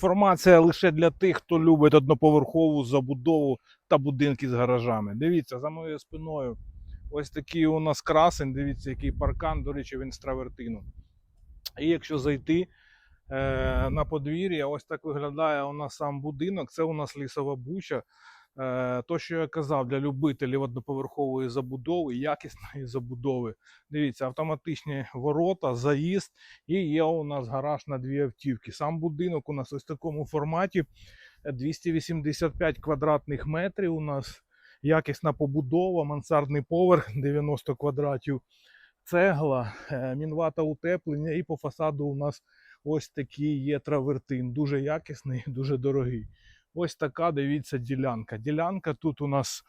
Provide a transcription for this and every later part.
Інформація лише для тих, хто любить одноповерхову забудову та будинки з гаражами. Дивіться, за моєю спиною ось такий у нас красень. Дивіться, який паркан, до речі, він з травертину. І якщо зайти е, на подвір'я, ось так виглядає у нас сам будинок. Це у нас лісова буча. Е, то, що я казав, для любителів одноповерхової забудови, якісної забудови. Дивіться, автоматичні ворота, заїзд, і є у нас гараж на дві автівки. Сам будинок у нас ось в такому форматі. е, 285 квадратних метрів. У нас якісна побудова, мансардний поверх 90 квадратів, цегла, е, мінвата утеплення, і по фасаду у нас ось такий є травертин. Дуже якісний, дуже дорогий. Ось така, дивіться, ділянка. Ділянка тут у нас,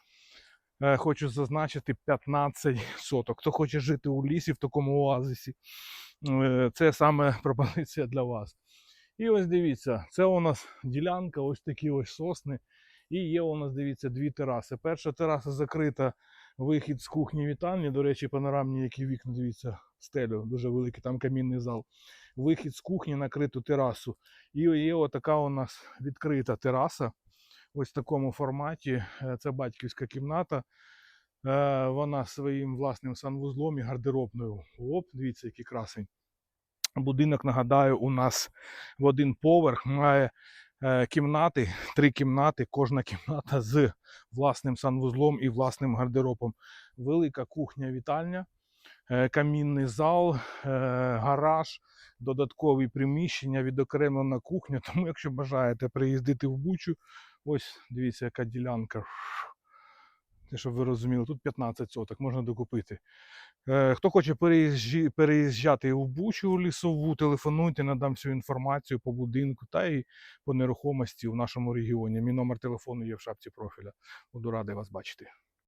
е, хочу зазначити, 15 соток. Хто хоче жити у лісі в такому оазисі, е, це саме пропозиція для вас. І ось дивіться, це у нас ділянка, ось такі ось сосни. І є у нас, дивіться, дві тераси. Перша тераса закрита, вихід з кухні вітальні. До речі, панорамні, які вікна, дивіться, стелю, дуже великий, там камінний зал. Вихід з кухні на криту терасу. І є отака у нас відкрита тераса. Ось в такому форматі. Е, Це батьківська кімната. Е, Вона своїм власним санвузлом і гардеробною. Оп, дивіться, який красень. Будинок, нагадаю, у нас в один поверх має кімнати, три кімнати, кожна кімната з власним санвузлом і власним гардеробом. Велика кухня-вітальня, е, камінний зал, е, гараж, додаткові приміщення, відокремлена кухня. Тому, якщо бажаєте приїздити в Бучу, ось дивіться, яка ділянка. Щоб ви розуміли, тут 15 соток, можна докупити. Е, Хто хоче переїжджати в Бучу лісову, телефонуйте, надам всю інформацію по будинку та і по нерухомості в нашому регіоні. Мій номер телефону є в шапці профіля. Буду радий вас бачити.